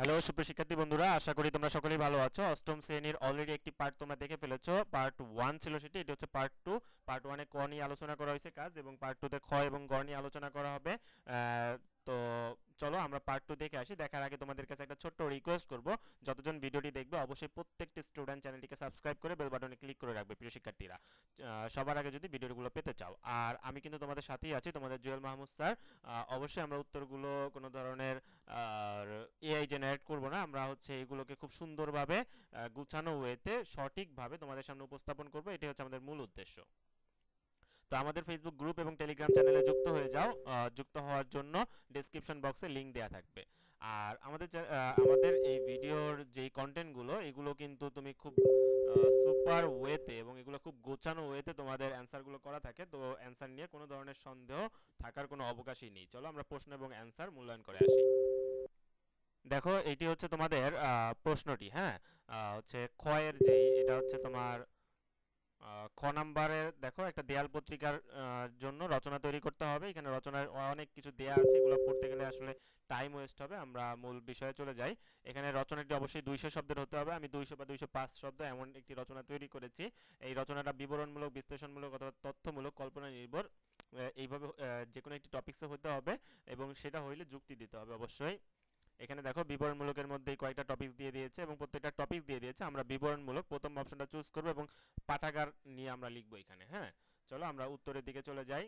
Hello সুপ্রিয় শিক্ষার্থী বন্ধুরা, আশা করি তোমরা সকলেই ভালো আছো। অষ্টম শ্রেণির অলরেডি একটি পার্ট তোমরা দেখে ফেলেছো। পার্ট ওয়ান ছিল সেটি, এটি হচ্ছে পার্ট টু পার্ট ওয়ানে ক নিয়ে আলোচনা করা হয়েছে কাজ এবং পার্ট টুতে খ এবং গ নিয়ে আলোচনা করা হবে। তো চলো আমরা পার্ট টু দেখে আসি। দেখার আগে তোমাদের কাছে একটা ছোট্ট রিকোয়েস্ট করব। যতজন ভিডিওটি দেখবে, অবশ্যই প্রত্যেকটি স্টুডেন্ট চ্যানেলটিকে সাবস্ক্রাইব করে বেল বাটনে ক্লিক করে রাখবে প্রিয় শিক্ষার্থীরা। সবার আগে যদি ভিডিওগুলো পেতে চাও। আর আমি কিন্তু তোমাদের সাথেই আছি, তোমাদের জুয়েল মাহমুদ স্যার। অবশ্যই আমরা উত্তরগুলো কোনো ধরনের এআই জেনারেট করব না। আমরা হচ্ছে এগুলোকে খুব সুন্দরভাবে গুছানো ওয়েতে সঠিকভাবে তোমাদের সামনে উপস্থাপন করব। এটি হচ্ছে আমাদের মূল উদ্দেশ্য। তো আমাদের ফেসবুক গ্রুপ এবং টেলিগ্রাম চ্যানেলে যুক্ত হয়ে যাও। যুক্ত হওয়ার জন্য ডেসক্রিপশন বক্সে লিংক দেওয়া থাকবে। আর আমাদের আমাদের এই ভিডিওর যেই কন্টেন্টগুলো এগুলো কিন্তু তুমি খুব সুপার ওয়েতে এবং এগুলো খুব গোছানো ওয়েতে তোমাদের অ্যান্সারগুলো করা থাকে। তো অ্যান্সার নিয়ে কোনো ধরনের সন্দেহ থাকার কোনো অবকাশই নেই। চলো আমরা প্রশ্ন এবং অ্যান্সার মূল্যায়ন করে আসি। দেখো, এটি হচ্ছে তোমাদের প্রশ্নটি হ্যাঁ? হচ্ছে ক্ষয়ের যেই, এটা হচ্ছে তোমার খ নাম্বারের, দেখো, একটা দেয়াল পত্রিকার জন্য রচনা তৈরি করতে হবে। এখানে রচনার অনেক কিছু দেয়া আছে, এগুলো পড়তে গেলে আসলে টাইম ওয়েস্ট হবে। আমরা মূল বিষয়ে চলে যাই। এখানে রচনাটি অবশ্যই দুইশো শব্দের হতে হবে। আমি দুইশো বা দুইশো পাঁচ শব্দ এমন একটি রচনা তৈরি করেছি। এই রচনাটা বিবরণমূলক, বিশ্লেষণমূলক অথবা তথ্যমূলক, কল্পনা নির্ভর এইভাবে যে কোনো একটি টপিকসে হতে হবে এবং সেটা হইলে যুক্তি দিতে হবে অবশ্যই। এখানে দেখো বিবরণমূলকের মধ্যে কয়েকটা টপিকস দিয়ে দিয়েছে এবং প্রত্যেকটা টপিকস দিয়ে দিয়েছে, আমরা বিবরণমূলক প্রথম অপশনটা চুজ করব এবং পাঠাগার নিয়ে আমরা লিখব এখানে হ্যাঁ? চলো আমরা উত্তরের দিকে চলে যাই।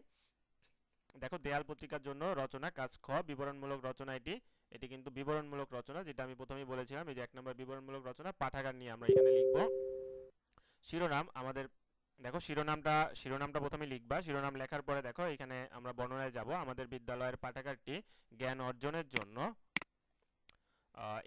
দেখো দেয়াল পত্রিকার জন্য রচনা, কাজ, খ, বিবরণমূলক রচনা এটি। এটি কিন্তু বিবরণমূলক রচনা, যেটা আমি প্রথমেই বলেছিলাম, এই যে এক নম্বর বিবরণমূলক রচনা, পাঠাগার নিয়ে আমরা এখানে লিখব। শিরোনাম, আমাদের, দেখো শিরোনামটা শিরোনামটা প্রথমে লিখবা। শিরোনাম লেখার পরে দেখো এখানে আমরা বর্ণনায় যাব, আমাদের বিদ্যালয়ের পাঠাগারটি জ্ঞান অর্জনের জন্য।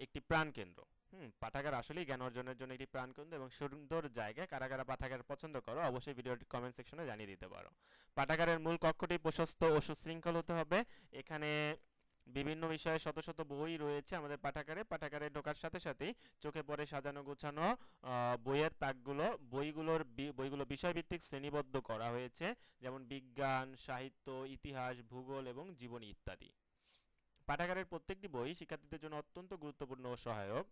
একটি প্রাণকেন্দ্র হুম, পাঠাগার আসলেই জ্ঞান অর্জনের জন্য একটি প্রাণকেন্দ্র এবং সুন্দর জায়গা কারা কারা পাঠাগার পছন্দ করো, অবশ্যই ভিডিওটি কমেন্ট সেকশনে জানিয়ে দিতে পারো। পাঠাগারের মূল কক্ষটি প্রশস্ত ও সুশৃঙ্খল হতে হবে। এখানে বিভিন্ন বিষয়ে শত শত বই রয়েছে আমাদের পাঠাগারে। পাঠাগারে ঢোকার সাথে সাথেই চোখে পড়ে সাজানো গোছানো বইয়ের তাকগুলো, বইগুলোর বইগুলো বিষয়ভিত্তিক শ্রেণীবদ্ধ করা হয়েছে, যেমন বিজ্ঞান, সাহিত্য, ইতিহাস, ভূগোল এবং জীবনী ইত্যাদি। পাঠাগারের প্রত্যেকটি বই শিক্ষার্থীদের জন্য অত্যন্ত গুরুত্বপূর্ণ ও সহায়ক।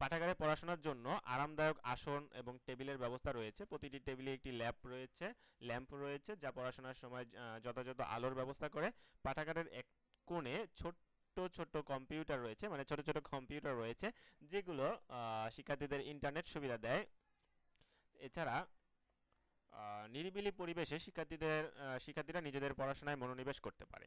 পাঠাগারে পড়াশোনার জন্য আরামদায়ক আসন এবং টেবিলের ব্যবস্থা রয়েছে। প্রতিটি টেবিলে একটি ল্যাম্প রয়েছে। ল্যাম্প রয়েছে যা পড়াশোনার সময় যথাযথ আলোর ব্যবস্থা করে। পাঠাগারের এক কোণে ছোট্ট ছোট্ট কম্পিউটার রয়েছে মানে ছোট ছোট কম্পিউটার রয়েছে, যেগুলো শিক্ষার্থীদের ইন্টারনেট সুবিধা দেয়। এছাড়া নিরিবিলি পরিবেশে শিক্ষার্থীদের শিক্ষার্থীরা নিজেদের পড়াশোনায় মনোনিবেশ করতে পারে।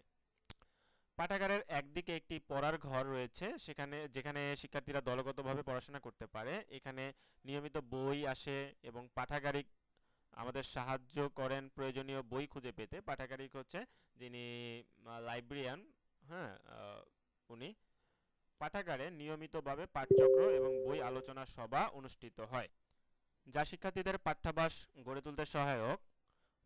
পাঠাগারের একদিকে একটি পড়ার ঘর রয়েছে, সেখানে, যেখানে শিক্ষার্থীরা দলগতভাবে পড়াশোনা করতে পারে। এখানে নিয়মিত বই আসে এবং পাঠাগারিক আমাদের সাহায্য করেন প্রয়োজনীয় বই খুঁজে পেতে। পাঠাগারিক হচ্ছে যিনি লাইব্রেরিয়ান হ্যাঁ উনি। পাঠাগারে নিয়মিতভাবে পাঠচক্র এবং বই আলোচনা সভা অনুষ্ঠিত হয়, যা শিক্ষার্থীদের পাঠ্যাভাস গড়ে তুলতে সহায়ক।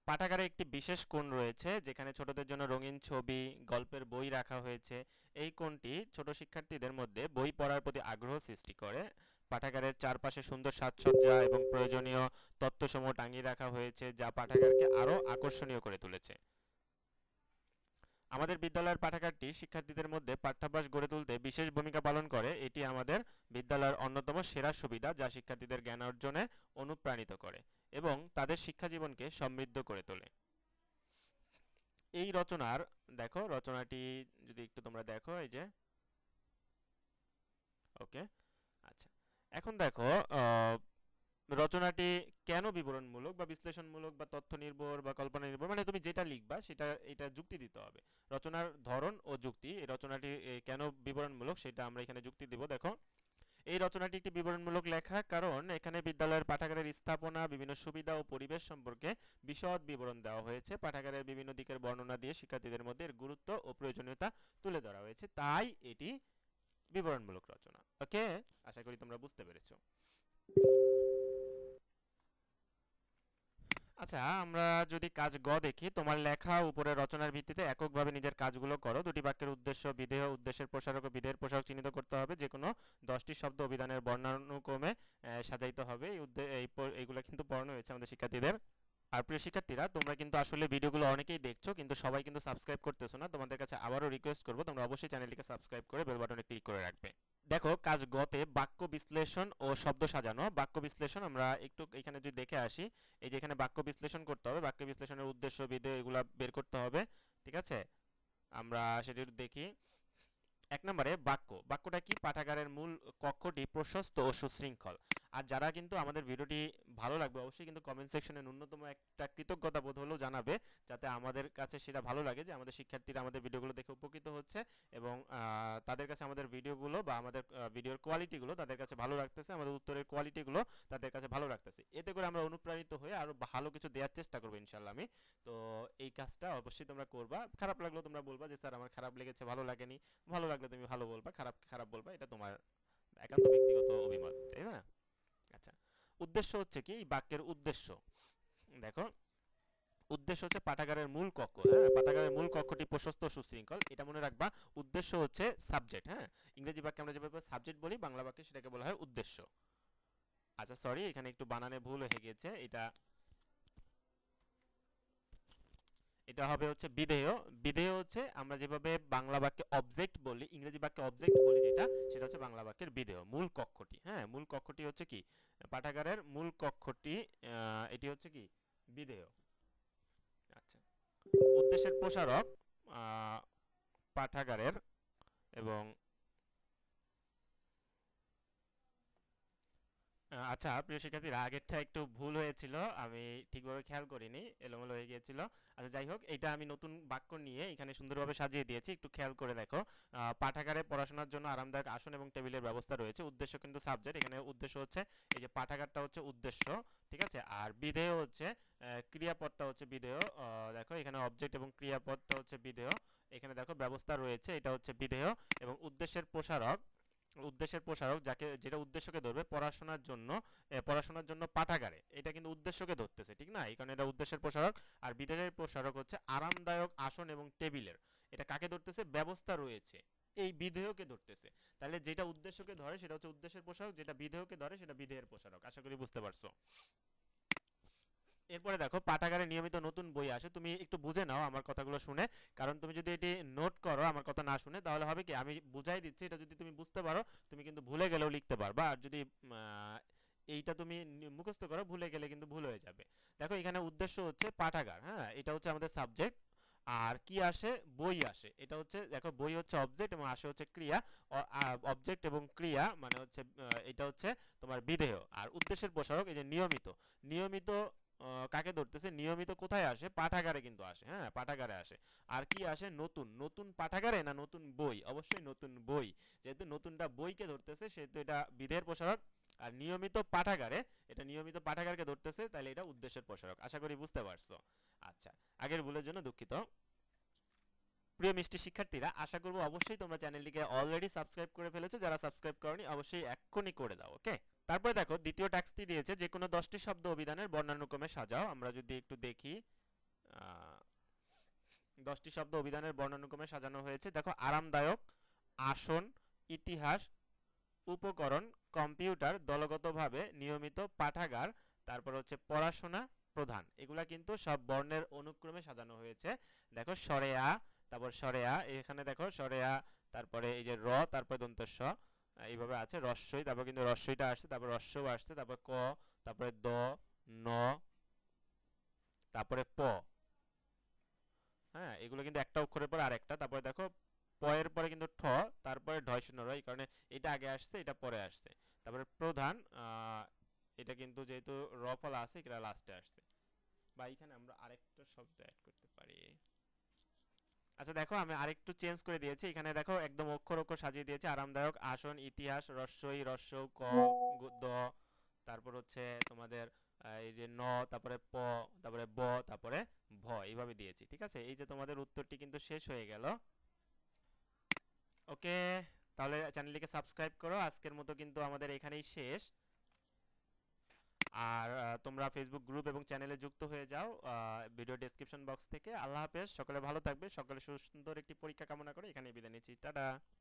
পাঠাগারে একটি বিশেষ কোণ রয়েছে, যেখানে ছোটদের জন্য রঙিন ছবি, গল্পের বই রাখা হয়েছে। এই কোণটি ছোট শিক্ষার্থীদের মধ্যে বই পড়ার প্রতি আগ্রহ সৃষ্টি করে। পাঠাগারের চারপাশে সুন্দর সাজসজ্জা এবং প্রয়োজনীয় তথ্যসমূহ টাঙিয়ে রাখা হয়েছে, যা পাঠাগারকে আরও আকর্ষণীয় করে তুলেছে। আমাদের বিদ্যালয়ের পাঠাগারটি শিক্ষার্থীদের মধ্যে পাঠ্যাভ্যাস গড়ে তুলতে বিশেষ ভূমিকা পালন করে। এটি আমাদের বিদ্যালয়ের অন্যতম সেরা সুবিধা যা শিক্ষার্থীদের জ্ঞান অর্জনে অনুপ্রাণিত করে এবং তাদের শিক্ষা জীবনকে সমৃদ্ধ করে তোলে। এই রচনার, দেখো, রচনাটি যদি একটু তোমরা দেখো, এই যে। ওকে আচ্ছা। এখন দেখো রচনাটি কেন বিবরণমূলক বা বিশ্লেষণমূলক বা তথ্য নির্ভর বা কল্পনা নির্ভর? মানে তুমি যেটা লিখবা, সেটা, এটা যুক্তি দিতে হবে। রচনার ধরন ও যুক্তি, এই রচনাটি কেন বিবরণমূলক সেটা আমরা এখানে যুক্তি দিব, দেখো। এই রচনাটি একটি বিবরণমূলক লেখা, কারণ এখানে বিদ্যালয়ের পাঠাগারের স্থাপনা, বিভিন্ন সুবিধা ও পরিবেশ সম্পর্কে বিশদ বিবরণ দেওয়া হয়েছে। পাঠাগারের বিভিন্ন দিকের বর্ণনা দিয়ে শিক্ষার্থীদের মধ্যে এর গুরুত্ব ও প্রয়োজনীয়তা তুলে ধরা হয়েছে। তাই এটি বিবরণমূলক রচনা। ওকে? আশা করি তোমরা বুঝতে পেরেছ। আচ্ছা আমরা যদি কাজ গ দেখি, তোমার লেখা উপরে রচনার ভিত্তিতে এককভাবে নিজের কাজগুলো করো। দুটি বাক্যের উদ্দেশ্য, বিধেয় উদ্দেশ্যের প্রসারক ও বিধেয়ের প্রসারক চিহ্নিত করতে হবে। যে কোনো দশটি শব্দ অভিধানের বর্ণানুক্রমে সাজাইতে হবে। এই এইগুলো কিন্তু পড়ানো হয়েছে আমাদের শিক্ষার্থীদের। আর প্রিয় শিক্ষার্থীরা, তোমরা কিন্তু আসলে ভিডিওগুলো অনেকেই দেখছ, কিন্তু সবাই কিন্তু সাবস্ক্রাইব করতেছো না, তোমাদের কাছে আবারও রিকোয়েস্ট করব, তোমরা অবশ্যই চ্যানেলটিকে সাবস্ক্রাইব করে বেল বাটনে ক্লিক করে রাখবে। দেখো, কাজ গতে বাক্য বিশ্লেষণ ও শব্দ সাজানো। বাক্য বিশ্লেষণ আমরা একটু এখানে যদি দেখে আসি, এই যে এখানে বাক্য বিশ্লেষণ করতে হবে, বাক্য বিশ্লেষণের উদ্দেশ্য বিধে এগুলা বের করতে হবে, ঠিক আছে? আমরা সেটি দেখি। এক নম্বরে বাক্য। বাক্যটা কি? পাঠাগারের মূল কক্ষটি প্রশস্ত ও সুশৃঙ্খল। আর যারা কিন্তু আমাদের ভিডিওটি ভালো লাগবে, অবশ্যই কিন্তু কমেন্ট সেকশনে ন্যূনতম একটা কৃতজ্ঞতা বোধ হলেও জানাবে, যাতে আমাদের কাছে সেটা ভালো লাগে যে আমাদের শিক্ষার্থীরা আমাদের ভিডিওগুলো দেখে উপকৃত হচ্ছে এবং তাদের কাছে আমাদের ভিডিওগুলো বা আমাদের ভিডিওর কোয়ালিটিগুলো তাদের কাছে ভালো লাগতেছে, আমাদের উত্তরের কোয়ালিটিগুলো তাদের কাছে ভালো লাগতেছে। এতে করে আমরা অনুপ্রাণিত হয়ে আরও ভালো কিছু দেওয়ার চেষ্টা করব ইনশাল্লাহ আমি। তো এই কাজটা অবশ্যই তোমরা করবা। খারাপ লাগলেও তোমরা বলবা যে, স্যার, আমার খারাপ লেগেছে, ভালো লাগেনি। ভালো লাগলে তুমি ভালো বলবা, খারাপ খারাপ বলবা, এটা তোমার একান্ত ব্যক্তিগত অভিমত তাই না আচ্ছা উদ্দেশ্য হচ্ছে কি? এই বাক্যের উদ্দেশ্য। দেখো, উদ্দেশ্য হচ্ছে পাঠাগারের মূল কক্ষ হ্যাঁ? পাঠাগারের মূল কক্ষটি প্রশস্ত সুশৃঙ্খল। এটা মনে রাখবা, উদ্দেশ্য হচ্ছে সাবজেক্ট হ্যাঁ? ইংরেজি বাক্যে আমরা যেভাবে সাবজেক্ট বলি, বাংলা বাক্যে সেটাকে বলা হয় উদ্দেশ্য। আচ্ছা সরি এখানে একটু বানানে ভুল হয়ে গেছে এটা এটা হবে হচ্ছে বিধেয়। বিধেয় হচ্ছে আমরা যেভাবে বাংলা বাক্যে অবজেক্ট বলি, ইংরেজি বাক্যে অবজেক্ট বলি যেটা, সেটা হচ্ছে বাংলা বাক্যের বিধেয়, মূল কক্ষটি। হ্যাঁ মূল কক্ষটি হচ্ছে কি? পাঠাগারের মূল কক্ষটি এটি হচ্ছে কি? বিধেয়। আচ্ছা। উদ্দেশ্যের প্রসারক পাঠাগারের এবং আচ্ছা প্রিয় শিক্ষার্থীরা আগেরটা একটু ভুল হয়েছিল। আমি ঠিকভাবে খেয়াল করিনি, এলোমেলো হয়ে গিয়েছিল। আচ্ছা যাই হোক, এটা আমি নতুন বাক্য নিয়ে এখানে সুন্দরভাবে সাজিয়ে দিয়েছি। একটু খেয়াল করে দেখো। পাঠাগারে পড়াশোনার জন্য আরামদায়ক আসন এবং টেবিলের ব্যবস্থা রয়েছে। উদ্দেশ্য কিন্তু সাবজেক্ট এখানে উদ্দেশ্য হচ্ছে, এই যে পাঠাগারটা হচ্ছে উদ্দেশ্য, ঠিক আছে? আর বিধেয় হচ্ছে ক্রিয়াপদটা হচ্ছে বিধেয়। দেখো, এখানে অবজেক্ট এবং ক্রিয়াপদটা হচ্ছে বিধেয়। এখানে দেখো ব্যবস্থা রয়েছে, এটা হচ্ছে বিধেয় এবং উদ্দেশ্যের প্রসারক। উদ্দেশ্যের প্রসারক যাকে, যেটা উদ্দেশ্যকে ধরবে পড়াশোনার জন্য পড়াশোনার জন্য পাঠাগারে। এটা কিন্তু উদ্দেশ্যকে ধরতেছে, ঠিক না? এই কারণে এটা উদ্দেশ্যের প্রসারক। আর বিধেয়ের প্রসারক হচ্ছে আরামদায়ক আসন এবং টেবিলের। এটা কাকে ধরতেছে? ব্যবস্থা রয়েছে। এই বিধেয়কে ধরতেছে। তাহলে যেটা উদ্দেশ্যকে ধরে, সেটা হচ্ছে উদ্দেশ্যের প্রসারক, যেটা বিধেয়কে ধরে, সেটা বিধেয়ের প্রসারক। আশা করি বুঝতে পারছ। এরপরে দেখো, পাঠাগারে নিয়মিত নতুন বই আসে। তুমি একটু বুঝে নাও আমার কথাগুলো শুনে। কারণ তুমি যদি এটি নোট করো, আমার কথা না শুনে, তাহলে হবে কি, আমি বুঝাই দিচ্ছি, এটা যদি তুমি বুঝতে পারো, তুমি কিন্তু ভুলে গেলেও লিখতে পারবা। আর যদি এইটা তুমি মুখস্থ করো, ভুলে গেলে কিন্তু ভুল হয়ে যাবে। দেখো, এখানে উদ্দেশ্য হচ্ছে পাঠাগার হ্যাঁ? এটা হচ্ছে আমাদের সাবজেক্ট আর কি আসে? বই আসে। এটা হচ্ছে, দেখো, বই হচ্ছে অবজেক্ট এবং আসে হচ্ছে ক্রিয়া। অবজেক্ট এবং ক্রিয়া মানে হচ্ছে এটা হচ্ছে তোমার বিধেয়। আর উদ্দেশ্যের প্রসারক এই যে নিয়মিত। নিয়মিত কাকে ধরতেছে? নিয়মিত কোথায় আসে? পাঠাগারে কিন্তু আসে হ্যাঁ পাঠাগারে আসে। আর কি আসে? নতুন। নতুন পাঠাগারে না নতুন বই? অবশ্যই নতুন বই। যেহেতু নতুনটা বইকে ধরতেছে, সেহেতু এটা বিধের প্রসারক। আর নিয়মিত পাঠাগারে, এটা নিয়মিত পাঠাগারকে ধরতেছে তাহলে এটা উদ্দেশ্যের প্রসারক। আশা করি বুঝতে পারছ। আচ্ছা আগের ভুলের জন্য দুঃখিত। প্রিয় মিষ্টি শিক্ষার্থীরা, আশা করব অবশ্যই তোমরা চ্যানেলটিকে অলরেডি সাবস্ক্রাইব করে ফেলেছো। যারা সাবস্ক্রাইব করনি, অবশ্যই এক্ষুনি করে দাও, ওকে? তারপরে দেখো, দ্বিতীয় ট্যাক্সটি দিয়েছে যে কোনো দশটি শব্দ অভিধানের বর্ণানুক্রমে সাজাও। আমরা যদি একটু দেখি দশটি শব্দ অভিধানের বর্ণানুক্রমে সাজানো হয়েছে। দেখো, আরামদায়ক, আসন, ইতিহাস, উপকরণ, কম্পিউটার, দলগতভাবে নিয়মিত পাঠাগার, তারপর হচ্ছে পড়াশোনা প্রধান। এগুলা কিন্তু সব বর্ণের অনুক্রমে সাজানো হয়েছে। দেখো, সরেয়া তারপর সরেয়া এখানে দেখো সরেয়া তারপরে এই যে র তারপরে আহ, এইভাবে আছে রস্যই তারপর কিন্তু রস্যইটা আসছে তারপর রস্যও আসছে তারপর ক তারপরে দ ন তারপরে প। হ্যাঁ এগুলো কিন্তু একটা অক্ষরের পর আরেকটা তারপরে দেখো প এর পরে কিন্তু ঠ তারপরে ঢয় শূন্য র এই কারণে এটা আগে আসছে এটা পরে আসছে। তারপরে প্রধান এটা কিন্তু যেহেতু র ফলা আছে এটা লাস্টে আসছে। বা এখানে আমরা আরেকটা শব্দ অ্যাড করতে পারি। আচ্ছা দেখো আমি আরেকটু চেঞ্জ করে দিয়েছি। এখানে দেখো একদম অক্ষর অক্ষর সাজিয়ে দিয়েছি। আরামদায়ক, আসন, ইতিহাস, রস্যই, রস্য, ক দ, তারপর হচ্ছে তোমাদের এই যে ন, তারপরে প, তারপরে ব, তারপরে ভ, এইভাবে দিয়েছি, ঠিক আছে? এই যে তোমাদের উত্তরটি কিন্তু শেষ হয়ে গেল। ওকে তাহলে চ্যানেলটিকে সাবস্ক্রাইব করো। আজকের মতো কিন্তু আমাদের এখানেই শেষ। আর তোমরা ফেসবুক গ্রুপ এবং চ্যানেলে যুক্ত হয়ে যাও। ভিডিও ডেসক্রিপশন বক্স থেকে। আল্লাহ হাফেজ। সকলে ভালো থাকবে। সকলে সুন্দর একটি পরীক্ষা কামনা করে এখানে বিদায় নিচ্ছি। টাটা।